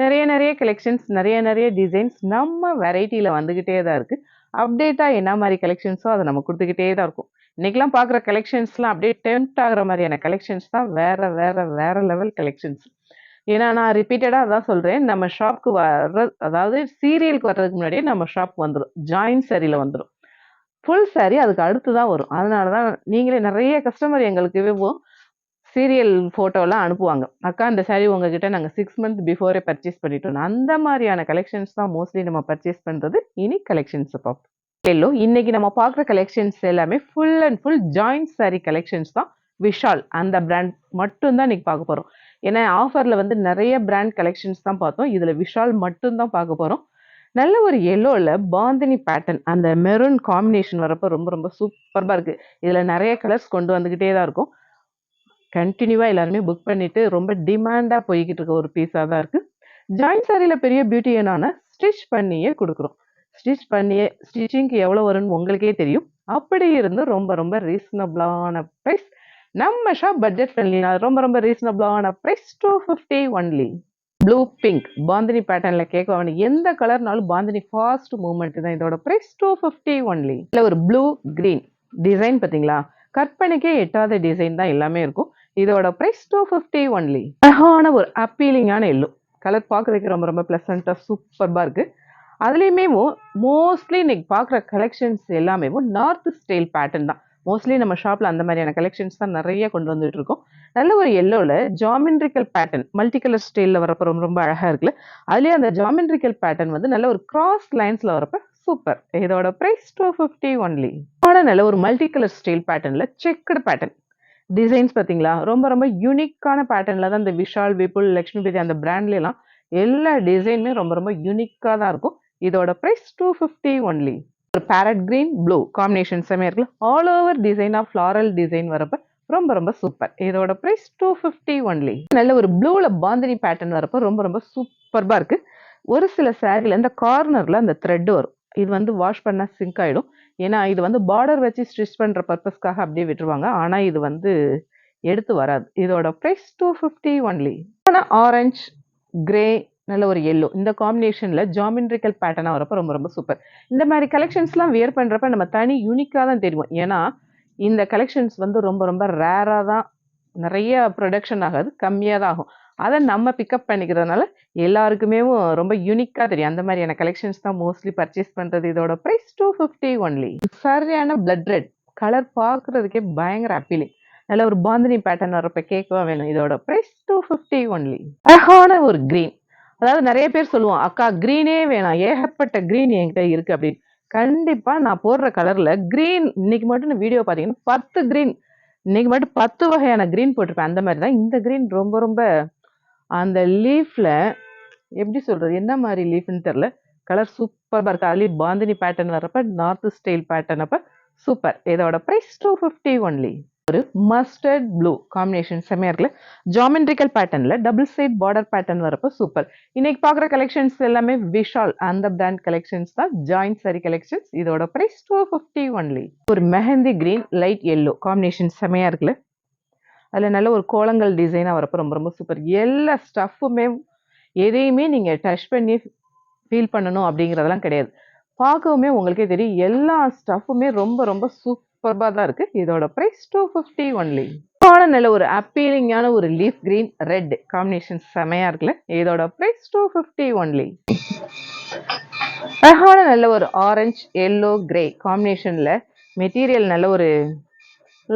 நிறைய நிறைய கலெக்ஷன்ஸ் நிறைய நிறைய டிசைன்ஸ் நம்ம வெரைட்டியில் வந்துக்கிட்டே தான் இருக்குது அப்டேட்டாக என்ன மாதிரி கலெக்ஷன்ஸோ அதை நம்ம கொடுத்துக்கிட்டே தான் இருக்கும். இன்றைக்கெலாம் பார்க்குற கலெக்ஷன்ஸ்லாம் அப்படியே டெம்ட் ஆகிற மாதிரியான கலெக்ஷன்ஸ் தான் வேறு வேறு வேறு லெவல் கலெக்ஷன்ஸ் ஏன்னா நான் ரிப்பீட்டடாக அதான் சொல்கிறேன் நம்ம ஷாப்க்கு வர்ற அதாவது சீரியலுக்கு வர்றதுக்கு முன்னாடியே நம்ம ஷாப் வந்துடும் ஜாயின் சரியில் வந்துடும் ஃபுல் சாரி அதுக்கு அடுத்து தான் வரும். அதனால தான் நீங்களே நிறைய கஸ்டமர் எங்களுக்கு விவோம் சீரியல் ஃபோட்டோலாம் அனுப்புவாங்க. அக்கா இந்த சாரீ உங்ககிட்ட நாங்கள் சிக்ஸ் மந்த் பிஃபோரே பர்ச்சேஸ் பண்ணிட்டோம். அந்த மாதிரியான கலெக்ஷன்ஸ் தான் மோஸ்ட்லி நம்ம பர்ச்சேஸ் பண்ணுறது இனி கலெக்ஷன்ஸ் பார்ப்போம் எல்லோ இன்னைக்கு நம்ம பார்க்குற கலெக்ஷன்ஸ் எல்லாமே full and full joint sari collections தான். விஷால் அந்த பிராண்ட் மட்டும்தான் இன்னைக்கு பார்க்க போகிறோம் ஏன்னா ஆஃபரில் வந்து நிறைய பிராண்ட் கலெக்ஷன்ஸ் தான் பார்த்தோம். இதில் விஷால் மட்டும்தான் பார்க்க போகிறோம் நல்ல ஒரு எல்லோவில் பாந்தினி பேட்டர்ன் அந்த மெரூன் காம்பினேஷன் வரப்போ ரொம்ப ரொம்ப சூப்பராக இருக்குது இதில் நிறைய கலர்ஸ் கொண்டு வந்துக்கிட்டே தான் இருக்கும். கண்டினியூவாக எல்லாருமே புக் பண்ணிவிட்டு ரொம்ப டிமாண்டாக போய்கிட்டு இருக்க ஒரு பீஸாக தான் இருக்குது ஜாயின் சாரியில் பெரிய பியூட்டி என்னன்னா ஸ்டிச் பண்ணியே கொடுக்குறோம் ஸ்டிச் பண்ணியே ஸ்டிச்சிங்க்கு எவ்வளோ வரும்னு உங்களுக்கே தெரியும். அப்படி இருந்து ரொம்ப ரொம்ப ரீசனபிளான ப்ரைஸ் நம்ம ஷாப் பட்ஜெட் ஃப்ரெண்ட்லினா ரொம்ப ரொம்ப ரீசனபிளான price two fifty only blue pink bandhani பேட்டர்னில் கேட்க வேணும் எந்த கலர்னாலும் பாந்தினி ஃபாஸ்ட் மூவ்மெண்ட் தான் இதோட ப்ரைஸ் டூ ஃபிஃப்டி ஒன்லி இல்லை ஒரு ப்ளூ க்ரீன் டிசைன் பார்த்தீங்களா? கற்பனைக்கே எட்டாத டிசைன் தான் எல்லாமே இருக்கும். இதோட ப்ரைஸ் டூ ஃபிஃப்டி ஒன்லி அழகான ஒரு அப்பீலிங்கான எல்லோ கலர் பார்க்குறதுக்கு ரொம்ப ரொம்ப ப்ளசண்ட்டாக சூப்பர்பாக இருக்குது அதுலேயுமே மோஸ்ட்லி இன்னைக்கு பார்க்குற கலெக்ஷன்ஸ் எல்லாமே நார்த் ஸ்டைல் பேட்டர்ன் தான். மோஸ்ட்லி நம்ம ஷாப்பில் அந்த மாதிரியான கலெக்ஷன்ஸ் தான் நிறைய கொண்டு வந்துட்டு இருக்கோம். நல்ல ஒரு எல்லோவில் ஜாமெண்ட்ரிக்கல் பேட்டர்ன் மல்டி கலர் ஸ்டைலில் வரப்போ ரொம்ப ரொம்ப அழகாக இருக்குல்ல? அதுலேயே அந்த ஜாமெண்ட்ரிக்கல் பேட்டர்ன் வந்து நல்ல ஒரு கிராஸ் லைன்ஸில் வரப்போ சூப்பர் இதோட ப்ரைஸ் டூ ஃபிஃப்டி ஒன்லி ஆனால் நல்ல ஒரு மல்டி கலர் ஸ்டைல் பேட்டர்னில் செக்குடு பேட்டர்ன் டிசைன்ஸ் பார்த்தீங்களா? ரொம்ப ரொம்ப யூனிக்கான பேட்டர்னில் தான் இந்த விஷால் விபுல் லக்ஷ்மி பேதி அந்த பிராண்ட்லாம் எல்லா டிசைனுமே ரொம்ப ரொம்ப யூனிக்காக தான் இருக்கும். இதோட ப்ரைஸ் டூ ஃபிஃப்டி ஒன்லி ஒரு பேரட் கிரீன் ப்ளூ காம்பினேஷன் செமையாக இருக்குல்ல? All over design of floral design வரப்ப ரொம்ப ரொம்ப சூப்பர் இதோட ப்ரைஸ் டூ ஃபிஃப்டி ஒன்லி நல்ல ஒரு ப்ளூவில் பாந்தினி பேட்டர்ன் வரப்போ ரொம்ப ரொம்ப சூப்பர்பாக இருக்குது ஒரு சில சேரீல இந்த கார்னரில் அந்த த்ரெட் வரும். இது வந்து வாஷ் பண்ணால் சிங்க் ஆகிடும் ஏன்னா இது வந்து பார்டர் வச்சு ஸ்டிச் பண்ணுற பர்பஸ்க்காக அப்படியே விட்டுருவாங்க. ஆனால் இது வந்து எடுத்து வராது. இதோட ப்ரைஸ் டூ ஃபிஃப்டி ஒன்லி ஆனால் ஆரஞ்ச் கிரே நல்ல ஒரு எல்லோ இந்த காம்பினேஷனில் ஜாமெண்ட்ரிக்கல் பேட்டர்னாக வரப்போ ரொம்ப ரொம்ப சூப்பர் இந்த மாதிரி கலெக்ஷன்ஸ்லாம் வியர் பண்ணுறப்ப நம்ம தனி யூனிக்காக தான் தெரியும் ஏன்னா இந்த கலெக்ஷன்ஸ் வந்து ரொம்ப ரொம்ப ரேராக தான் நிறைய ப்ரொடக்ஷன் ஆகாது கம்மியாக தான் ஆகும். அதை நம்ம பிக்கப் பண்ணிக்கிறதுனால எல்லாருக்குமே ரொம்ப யூனிக்காக தெரியும். அந்த மாதிரியான கலெக்ஷன்ஸ் தான் மோஸ்ட்லி பர்ச்சேஸ் பண்ணுறது இதோட ப்ரைஸ் டூ ஃபிஃப்டி ஒன்லி சரியான பிளட் ரெட் கலர் பார்க்குறதுக்கே பயங்கர அப்பீலிங் நல்ல ஒரு பாந்தினி பேட்டர்ன் வரப்ப கேட்கவா வேணும். இதோட ப்ரைஸ் டூ ஃபிஃப்டி ஒன்லி அழகான ஒரு க்ரீன் அதாவது நிறைய பேர் சொல்லுவோம் அக்கா க்ரீனே வேணாம். ஏகப்பட்ட க்ரீன் என்கிட்ட இருக்குது அப்படின்னு. கண்டிப்பாக நான் போடுற கலரில் க்ரீன் இன்னைக்கு மட்டும் வீடியோ பார்த்தீங்கன்னா பத்து க்ரீன் இன்னைக்கு மட்டும் பத்து வகையான க்ரீன் போட்டிருப்பேன். அந்த மாதிரி தான் இந்த க்ரீன் ரொம்ப ரொம்ப அந்த லீஃப்பில் எப்படி சொல்கிறது என்ன மாதிரி லீஃப்னு தெரில கலர் சூப்பராக இருக்குது அதுலேயும் பாந்தினி பேட்டர்ன் வரப்போ நார்த் ஸ்டைல் பேட்டர்ன் அப்போ சூப்பர் இதோட ப்ரைஸ் டூ ஃபிஃப்டி ஒன்லி ஒரு மஸ்டர்ட் ப்ளூ காம்பினேஷன் செம்மையாக இருக்குல்ல? ஜாமெண்ட்ரிக்கல் பேட்டர்னில் டபுள் சைட் பார்டர் பேட்டர்ன் வரப்போ சூப்பர் இன்னைக்கு பார்க்குற கலெக்ஷன்ஸ் எல்லாமே விஷால் அந்த பிராண்ட் கலெக்ஷன்ஸ் தான். ஜாயிண்ட் சரி கலெக்ஷன்ஸ் இதோட ப்ரைஸ் டூ ஃபிஃப்டி ஒன்லி ஒரு mehndi green light yellow combination செம்மையாக இருக்குல்ல? அதில் நல்ல ஒரு கோலங்கள் டிசைனாக வரப்போ ரொம்ப ரொம்ப சூப்பர் எல்லா ஸ்டஃப்புமே எதையுமே நீங்கள் டச் பண்ணி ஃபீல் பண்ணணும் அப்படிங்கிறதெல்லாம் கிடையாது. பார்க்கவுமே உங்களுக்கே தெரியும் எல்லா ஸ்டஃப்புமே ரொம்ப ரொம்ப சூப்பர்பாக தான் இருக்குது இதோட ப்ரைஸ் டூ ஃபிஃப்டி ஒன்லி ஆன நல்ல ஒரு அப்பீலிங்கான ஒரு லீஃப் கிரீன் ரெட் காம்பினேஷன் செமையாக இருக்குல்ல? இதோட ப்ரைஸ் டூ ஃபிஃப்டி ஒன்லி அழகான நல்ல ஒரு ஆரஞ்ச் எல்லோ கிரே காம்பினேஷனில் மெட்டீரியல் நல்ல ஒரு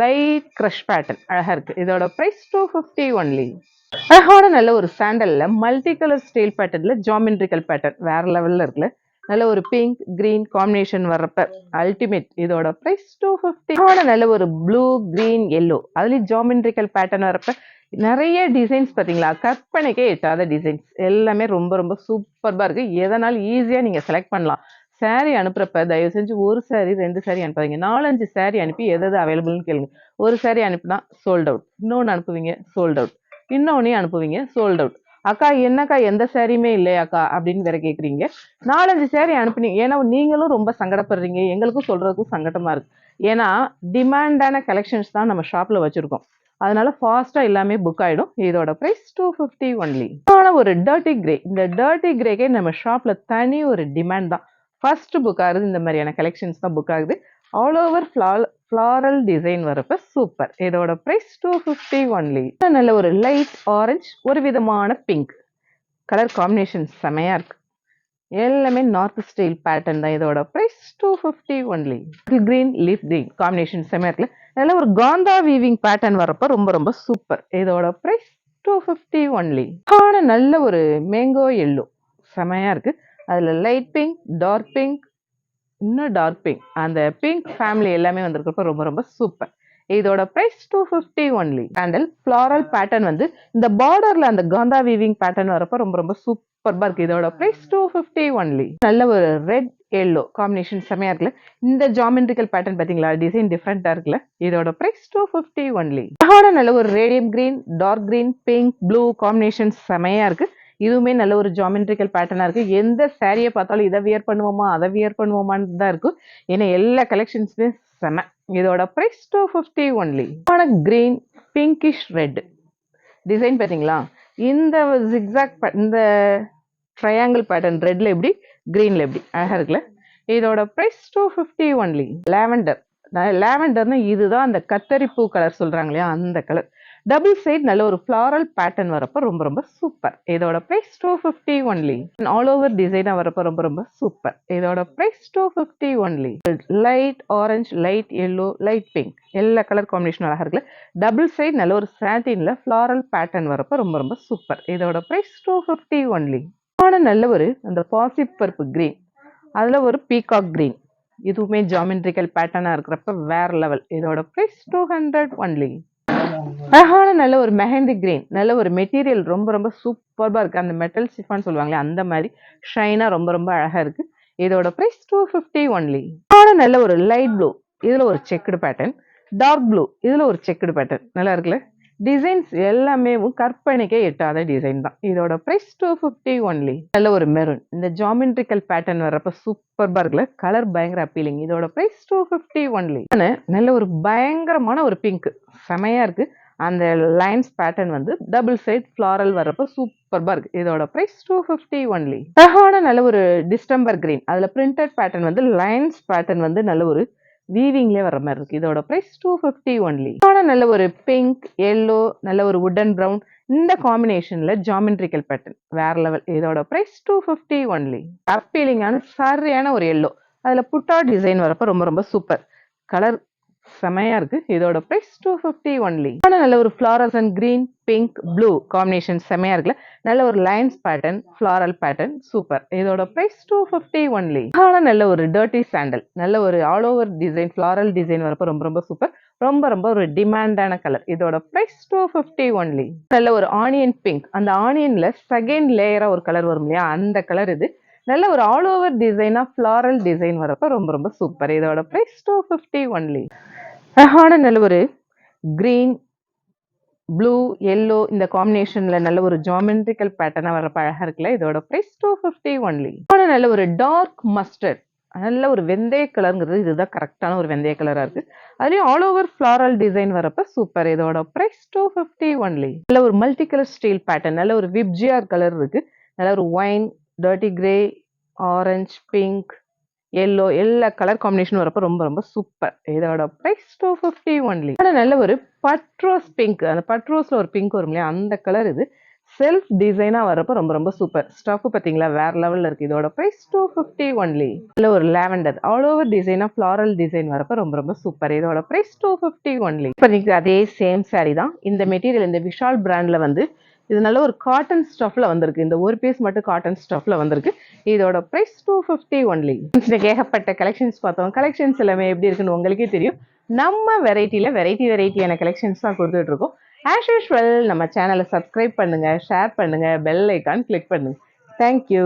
லைட் க்ரஷ் பேட்டர்ன் அழகாக இருக்குது இதோட ப்ரைஸ் டூ ஃபிஃப்டி ஒன்லி அழகான நல்ல ஒரு சாண்டலில் மல்டி கலர் ஸ்டைல் பேட்டர்னில் ஜாமெண்ட்ரிக்கல் பேட்டர்ன் வேறு லெவலில் இருக்குல்ல. நல்ல ஒரு பிங்க் கிரீன் காம்பினேஷன் வர்றப்ப அல்டிமேட் இதோட ப்ரைஸ் டூ ஃபிஃப்டி நல்ல ஒரு ப்ளூ கிரீன் எல்லோ அதுலேயும் ஜாமெண்ட்ரிக்கல் பேட்டர்ன் வரப்ப நிறைய டிசைன்ஸ் பார்த்தீங்களா? கற்பனைக்கே எட்டாத டிசைன்ஸ் எல்லாமே ரொம்ப ரொம்ப சூப்பர்பாக இருக்குது எதனாலும் ஈஸியாக நீங்கள் செலக்ட் பண்ணலாம். Saree அனுப்புறப்ப தயவு செஞ்சு ஒரு saree ரெண்டு saree அனுப்பாதீங்க. நாலஞ்சு saree அனுப்பி எது எது அவைலபிள்னு கேளுங்க. ஒரு saree அனுப்பினா சோல்ட் அவுட் இன்னொன்று அனுப்புவீங்க சோல்ட் அவுட் இன்னொன்னே அனுப்புவீங்க சோல்ட் அவுட் அக்கா என்னக்கா எந்த சாரியுமே இல்லையாக்கா? அப்படின்னு வேற கேட்குறீங்க நாலஞ்சு சாரி அனுப்புனீங்க ஏன்னா நீங்களும் ரொம்ப சங்கடப்படுறீங்க. எங்களுக்கும் சொல்றதுக்கும் சங்கடமா இருக்கு. ஏன்னா டிமாண்டான கலெக்ஷன்ஸ் தான் நம்ம ஷாப்ல வச்சிருக்கோம். அதனால ஃபாஸ்ட்டாக எல்லாமே புக் ஆகிடும் இதோட ப்ரைஸ் டூ ஃபிஃப்டி ஒன்லி ஆனால் ஒரு டர்ட்டி கிரே இந்த டர்ட்டி கிரேக்கே நம்ம ஷாப்பில் தனி ஒரு டிமாண்ட் தான். ஃபர்ஸ்ட் புக் ஆகுது இந்த மாதிரியான கலெக்ஷன்ஸ் தான் புக் ஆகுது. ஆல் ஓவர் ஃப்ளாரல் டிசைன் வரப்ப சூப்பர் இதோட ப்ரைஸ் டூ ஃபிஃப்டி ஒன்லி நல்ல ஒரு லைட் ஆரஞ்ச் ஒரு விதமான பிங்க் கலர் காம்பினேஷன் செமையாக இருக்கு. எல்லாமே நார்த் ஸ்டைல் பேட்டர்ன் தான் இதோட price two fifty only green leaf green combination செமையாக இருக்குல்ல. நல்ல ஒரு காந்தா வீவிங் பேட்டர்ன் வரப்ப ரொம்ப ரொம்ப சூப்பர் இதோட ப்ரைஸ் டூ ஃபிஃப்டி ஒன்லி ஆனால் நல்ல ஒரு மேங்கோ எல்லோ செமையாக இருக்குது அதுல லைட் பிங்க் டார்க் பிங்க் இன்னும் டார்க் பிங்க் அந்த பிங்க் ஃபேமிலி எல்லாமே வந்திருக்கிறப்ப ரொம்ப ரொம்ப சூப்பர் இதோட price two fifty only candle floral pattern வந்து இந்த பார்டர்ல அந்த காந்தா வீவிங் பேட்டர்ன் வரப்போ ரொம்ப ரொம்ப சூப்பர்பாக இருக்கு. இதோட ப்ரைஸ் டூ ஃபிஃப்டி ஒன்லி நல்ல ஒரு ரெட் எல்லோ காம்பினேஷன் செமையாக இருக்குல்ல? இந்த ஜாமெண்ட்ரிக்கல் பேட்டர்ன் பாத்தீங்களா? டிசைன் டிஃப்ரெண்ட்டாக இருக்குல்ல? இதோட ப்ரைஸ் டூ ஃபிஃப்டி ஒன்லி அதோட நல்ல ஒரு radium green dark green pink blue combination செமையா இருக்கு. இதுவுமே நல்ல ஒரு ஜாமெட்ரிக்கல் பேட்டர்னாக இருக்குது எந்த சேரீயை பார்த்தாலும் இதை வியர் பண்ணுவோமா அதை வியர் பண்ணுவோமான்னு தான் இருக்கும் ஏன்னா எல்லா கலெக்ஷன்ஸுமே செம. இதோட ப்ரைஸ் டூ ஃபிஃப்டி ஒன்லி ஆன கிரீன் பிங்கிஷ் ரெட் டிசைன் பார்த்தீங்களா? இந்த ஜிக்ஸாக் இந்த ட்ரையாங்கிள் பேட்டர்ன் ரெட்ல எப்படி கிரீன்ல எப்படி? அழகாக இருக்குல்ல? இதோட price two fifty only lavender லாவெண்டர்னா இதுதான் அந்த கத்தரிப்பூ கலர் சொல்கிறாங்க இல்லையா அந்த கலர் டபுள் சைட் நல்ல ஒரு ஃப்ளாரல் பேட்டர்ன் வரப்போ ரொம்ப ரொம்ப சூப்பர் இதோட price two fifty only all over டிசைனாக வரப்போ ரொம்ப ரொம்ப சூப்பர் இதோட price two fifty only light orange light yellow light pink எல்லா கலர் காம்பினேஷன் அழகாக இருக்குல்ல. டபுள் சைட் நல்ல ஒரு சாட்டினில் ஃப்ளாரல் பேட்டர்ன் வரப்போ ரொம்ப ரொம்ப சூப்பர் இதோட ப்ரைஸ் டூ ஃபிஃப்டி ஒன்லி ஆனால் நல்ல ஒரு அந்த பாசிப்பருப்பு க்ரீன் அதில் ஒரு பீகாக் க்ரீன் இதுவுமே ஜாமெண்ட்ரிக்கல் பேட்டர்னாக இருக்கிறப்ப வேற லெவல் இதோட ப்ரைஸ் டூ ஹண்ட்ரட் ஒன்லி அழகான நல்ல ஒரு மெஹந்தி கிரீன் நல்ல ஒரு மெட்டீரியல் ரொம்ப ரொம்ப சூப்பர்பா இருக்கு. அந்த மெட்டல் சிஃபான் சொல்லுவாங்களே அந்த மாதிரி ஷைனா ரொம்ப ரொம்ப அழகா இருக்கு. இதோட ப்ரைஸ் டூ ஃபிஃப்டி ஒன்லி ஆன நல்ல ஒரு லைட் ப்ளூ இதுல ஒரு செக்குடு பேட்டர்ன் டார்க் ப்ளூ இதுல ஒரு செக்குடு பேட்டர்ன் நல்லா இருக்குல்ல? டிசைன்ஸ் எல்லாமே கற்பனைக்கே எட்டாத டிசைன் தான். இதோட ப்ரைஸ் டூ ஃபிஃப்டி ஒன்லி நல்ல ஒரு மெரூன் இந்த ஜாமெண்ட்ரிக்கல் பேட்டர்ன் வர்றப்ப சூப்பர் இருக்குல்ல? கலர் பயங்கர அப்பீலிங் இதோட ப்ரைஸ் டூ ஃபிஃப்டி ஒன்லி நல்ல ஒரு பயங்கரமான ஒரு பிங்க் செமையா இருக்கு. அந்த லைன்ஸ் பேட்டர்ன் வந்து டபுள் சைட் ஃப்ளாரல் வர்றப்ப சூப்பர் பர்க் இதோட ப்ரைஸ் டூ ஃபிஃப்டி ஒன்லி அழகான நல்ல ஒரு டிஸ்டம்பர் கிரீன் அதில் பிரிண்டட் பேட்டர்ன் வந்து லைன்ஸ் பேட்டர்ன் வந்து நல்ல ஒரு வீவிங்லேயே வர மாதிரி இருக்கு. இதோட ப்ரைஸ் டூ ஃபிஃப்டி ஒன்லி ஆனால் நல்ல ஒரு பிங்க் எல்லோ நல்ல ஒரு வுடன் ப்ரௌன் இந்த காம்பினேஷனில் ஜாமெண்ட்ரிக்கல் பேட்டர்ன் வேற லெவல் இதோட ப்ரைஸ் டூ ஃபிஃப்டி ஒன்லி அப்பீலிங்கான சரியான ஒரு எல்லோ அதில் புட்டா டிசைன் வரப்போ ரொம்ப ரொம்ப சூப்பர் கலர் செமையாக இருக்கு. இதோட ப்ரைஸ் டூ ஃபிஃப்டி ஒன்லி ஆனால் நல்ல ஒரு florals and green pink blue combination செமையாக இருக்குல்ல. நல்ல ஒரு lines pattern floral pattern super இதோட ப்ரைஸ் டூ ஃபிஃப்டி ஒன்லி ஆனால் நல்ல ஒரு டர்ட்டி சாண்டல் நல்ல ஒரு all over design floral design வரப்போ ரொம்ப ரொம்ப சூப்பர் ரொம்ப ரொம்ப ஒரு டிமாண்டான கலர் இதோட ப்ரைஸ் டூ ஃபிஃப்டி ஒன்லி நல்ல ஒரு ஆனியன் பிங்க் அந்த ஆனியன்ல செகண்ட் லேயரா ஒரு கலர் வரும் இல்லையா? அந்த கலர் இது. நல்ல ஒரு ஆல் ஓவர் டிசைனாக ஃப்ளாரல் டிசைன் வரப்ப ரொம்ப ரொம்ப சூப்பர் இதோட ப்ரைஸ் டூ ஃபிஃப்டி ஒன்லி அழகான நல்ல ஒரு கிரீன் ப்ளூ எல்லோ இந்த காம்பினேஷனில் நல்ல ஒரு ஜாமெண்ட்ரிக்கல் பேட்டர்னாக வரப்ப அழகாக இருக்குல்ல இதோட ப்ரைஸ் டூ ஃபிஃப்டி ஒன்லி ஆனால் நல்ல ஒரு டார்க் மஸ்டர்ட் நல்ல ஒரு வெந்தய கலருங்கிறது இதுதான் கரெக்டான ஒரு வெந்தய கலராக இருக்குது அதுலேயும் ஆல் ஓவர் ஃப்ளாரல் டிசைன் வரப்ப சூப்பர் இதோட ப்ரைஸ் டூ ஃபிஃப்டி ஒன்லி நல்ல ஒரு மல்டி கலர் ஸ்டீல் பேட்டர்ன் நல்ல ஒரு விப்ஜிஆர் கலர் இருக்கு. நல்ல ஒரு wine dirty grey orange pink yellow எல்லா கலர் காம்பினேஷன் வரப்போ ரொம்ப ரொம்ப சூப்பர் இதோட ப்ரைஸ் டூ ஃபிஃப்டி ஒன்லி ஆனால் நல்ல ஒரு பட்ரோஸ் பிங்க் அந்த பட்ரோஸில் ஒரு பிங்க் வரும் இல்லையா? அந்த கலர் இது செல்ஃப் டிசைனாக வரப்போ ரொம்ப ரொம்ப சூப்பர் ஸ்டஃப் பார்த்தீங்களா? வேற லெவலில் இருக்குது இதோட ப்ரைஸ் டூ ஃபிஃப்டி ஒன்லி இல்லை ஒரு லேவண்டர் ஆல் ஓவர் டிசைனாக ஃப்ளாரல் டிசைன் வரப்போ ரொம்ப ரொம்ப சூப்பர் இதோட ப்ரைஸ் டூ ஃபிஃப்டி ஒன்லி இப்போ நீங்கள் அதே சேம் saree தான். இந்த மெட்டீரியல் இந்த விஷால் பிராண்டில் வந்து இது நல்ல ஒரு காட்டன் ஸ்டஃப்பில் வந்திருக்கு. இந்த ஒரு பீஸ் மட்டும் காட்டன் ஸ்டஃப்பில் வந்திருக்கு. இதோட ப்ரைஸ் டூ ஃபிஃப்டி ஒன்லி ஏகப்பட்ட கலெக்ஷன்ஸ் பார்த்தோம். கலெக்ஷன்ஸ் எல்லாமே எப்படி இருக்குன்னு உங்களுக்கே தெரியும். நம்ம வெரைட்டியில் வெரைட்டி வெரைட்டியான கலெக்ஷன்ஸ் தான் கொடுத்துட்ருக்கோம் ஆஷ் ஆஸ் யூஷுவல் நம்ம சேனலை சப்ஸ்கிரைப் பண்ணுங்கள் ஷேர் பண்ணுங்கள் பெல் ஐக்கான் கிளிக் பண்ணுங்கள் தேங்க்யூ